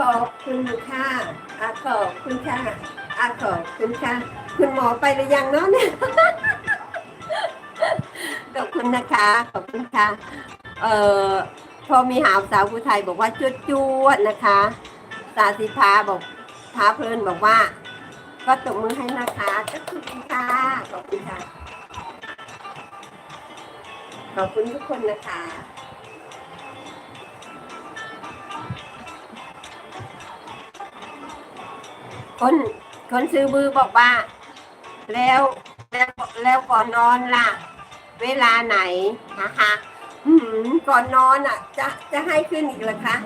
ขอบคุณค่ะอาขอบคุณค่ะอาขอบคุณค่ะ คุณหมอไปหรือยังเนาะเนี่ยขอบคุณนะคะ ขอบคุณค่ะ เอ่อ พอมีหาวสาวผู้ไทยบอกว่าจวดจวดๆนะคะ สาธิพาบอกพาเพลินบอกว่า ก็ตบมือให้นะคะขอบคุณค่ะ ขอบคุณค่ะ ขอบคุณทุกคนนะคะ คนคนซื้อบือบอกว่า แล้วแล้วแล้วก่อนนอนล่ะ เวลาไหนนะคะหืมก่อนนอนอะ จะจะให้ขึ้นอีกเหรอคะ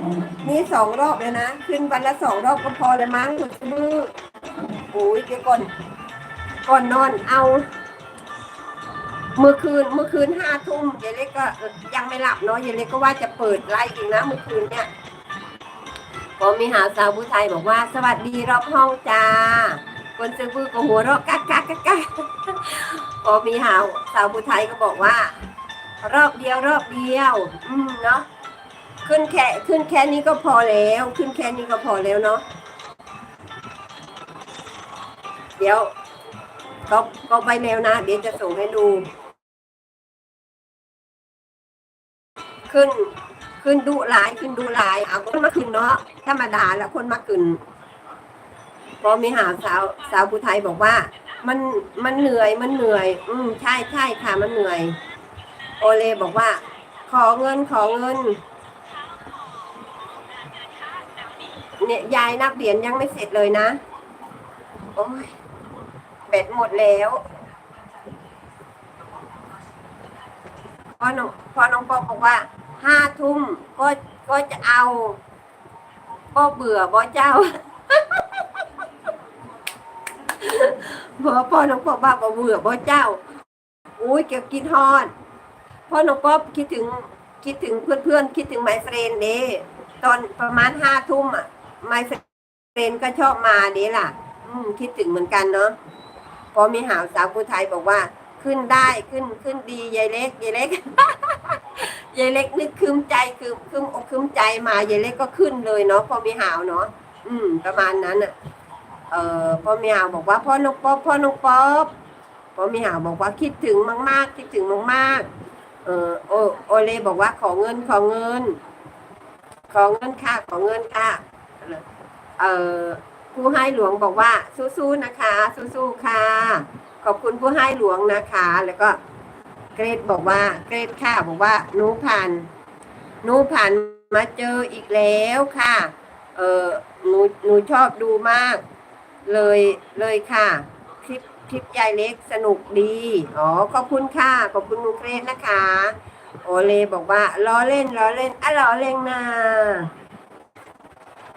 นี่สองรอบเลยนะขึ้นวันละสองรอบก็พอเลยมั้งคุณซื้อบือโอ้ยเดี๋ยวก่อนก่อนนอนเอา เมื่อคืนเมื่อคืนห้าทุ่มยายเล็กก็ยังไม่หลับเนาะยายเล็กก็ว่าจะเปิดไลฟ์อีกนะเมื่อคืนเนี่ย พอมีหาสาวผู้ไทยบอกว่า สวัสดีรอบห้องจ้า คนซื้อบื้ก็หัวเราะกักกักกักกักพอมีหาสาวผู้ไทยก็บอกว่า รอบเดียวรอบเดียว อืมเนาะขึ้นแค่ขึ้นแค่นี้ก็พอแล้ว ขึ้นแค่นี้ก็พอแล้วเนาะเดี๋ยวก็ก็ไปแล้วนะ เดี๋ยวจะส่งให้ดู ขึ้น ขึ้นดุหลายขึ้นดุหลายเอาคนมาขึ้นเนาะธรรมดาแล้วคนมาขึ้นพอมีหาสาวสาวผู้ไทยบอกว่า มันมันเหนื่อยมันเหนื่อย อืมใช่ใช่ค่ะมันเหนื่อย โอเลบอกว่า ขอเงินขอเงินเนี่ยยายนับเหรียญยังไม่เสร็จเลยนะโอ้ยแบตหมดแล้วพอน้องพอน้องปอบอกว่า ห้าทุ่มก็ก็จะเอาก็เบื่อบ่เจ้าพอพ่อน้องป๊อบว่าเบื่อบ่เจ้าอุ้ยเกี่ยวกินฮอดพ่อน้องป๊อบคิดถึงคิดถึงเพื่อนเพื่อนๆคิดถึงไมเฟรนเด้ตอนประมาณห้าทุ่มอะไมเฟรนก็ชอบมาเด้ล่ะ อืมคิดถึงเหมือนกันเนาะพอมีหาวสาวผู้ไทยบอกว่า ขึ้นได้ขึ้นขึ้นดียายเล็กยายเล็กยายเล็กนึกคืมใจคือคืมอกคืมใจมายายเล็กก็ขึ้นเลยเนาะพอมีหาวเนาะอืม ประมาณนั้นอะ เอ่อพอมีหาวบอกว่าพ่อน้องป๊อบพ่อน้องป๊อบพอมีหาวบอกว่าคิดถึงมาก ๆ คิดถึงมากๆ เออโอโอเลบอกว่าขอเงินขอเงิน ขอเงินค่ะขอเงินค่ะ เอ่อ ผู้ให้หลวงบอกว่าสู้ๆนะคะ สู้ๆค่ะ ขอบคุณผู้ให้หลวงนะคะ แล้วก็เกรดบอกว่า เกรดค่ะบอกว่านูผ่านนูผ่านมาเจออีกแล้วค่ะ เออหนูหนูชอบดูมาก เลยเลยค่ะคลิปคลิปยายเล็กสนุกดี อ๋อ ขอบคุณค่ะ ขอบคุณนูเกรดนะคะ โอเลบอกว่าล้อเล่นล้อเล่นอะล้อเล่นนะ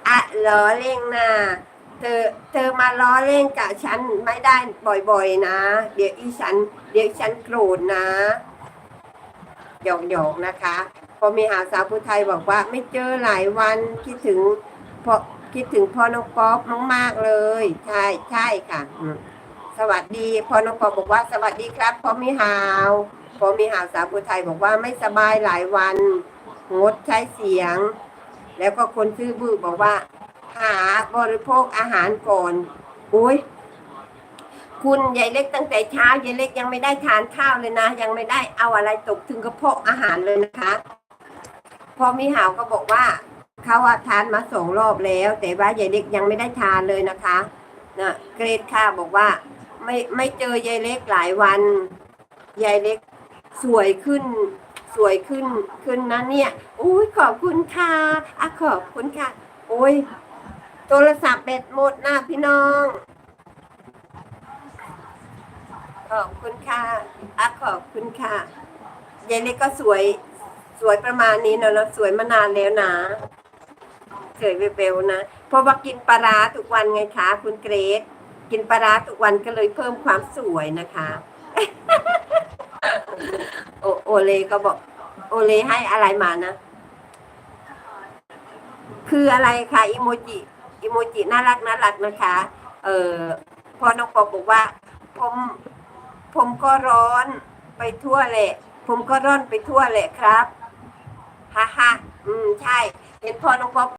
อะล้อเล่นนะ เธอเธอมาล้อเล่นกับฉันไม่ได้บ่อยๆนะ เดี๋ยวอีฉัน เดี๋ยวฉันโกรธนะหยอกหยอกๆนะคะ พอมีหาสาวผู้ไทยบอกว่า ไม่เจอหลายวันคิดถึงพอคิดถึงพ่อน้องป๊อปมากๆเลย ใช่ใช่ค่ะ สวัสดีพ่อน้องป๊อปบอกว่า สวัสดีครับพ่อมีหาวพอมีหาวสาวผู้ไทยบอกว่าไม่สบายหลายวันงดใช้เสียง แล้วก็คนซื้อบื้อบอกว่า หาบริโภคอาหารก่อนโอ้ยคุณยายเล็กตั้งแต่เช้ายายเล็กยังไม่ได้ทานข้าวเลยนะ ยังไม่ได้เอาอะไรตกถึงกระเพาะอาหารเลยนะคะ พอมีหาวก็บอกว่าเขาว่าทานมาสองรอบแล้ว แต่ว่ายายเล็กยังไม่ได้ทานเลยนะคะนะเกรดค่ะบอกว่า ไม่ไม่เจอยายเล็กหลายวันยายเล็กสวยขึ้นสวยขึ้นขึ้นนะเนี่ยอุ้ยขอบคุณค่ะอะขอบคุณค่ะโอ้ย โทรศัพท์เบ็ดหมดนะพี่น้อง ขอบคุณค่ะอะขอบคุณค่ะยายเล็กก็สวยสวยประมาณนี้เนอะแล้วสวยมานานแล้วนะสวยเบลๆนะ เพราะว่ากินปลาร้าทุกวันไงคะ คุณเกรซกินปลาร้าทุกวันก็เลยเพิ่มความสวยนะคะ โอโอเลก็บอก โอเลให้อะไรมานะ คืออะไรคะอีโมจิ อีโมจิน่ารักน่ารักนะคะ เออพอน้องปอบอกว่า ผมผมก็ร้อนไปทั่วแหละ ผมก็ร้อนไปทั่วแหละครับฮ่าฮ่าอืมใช่ เห็นพอน้องปอ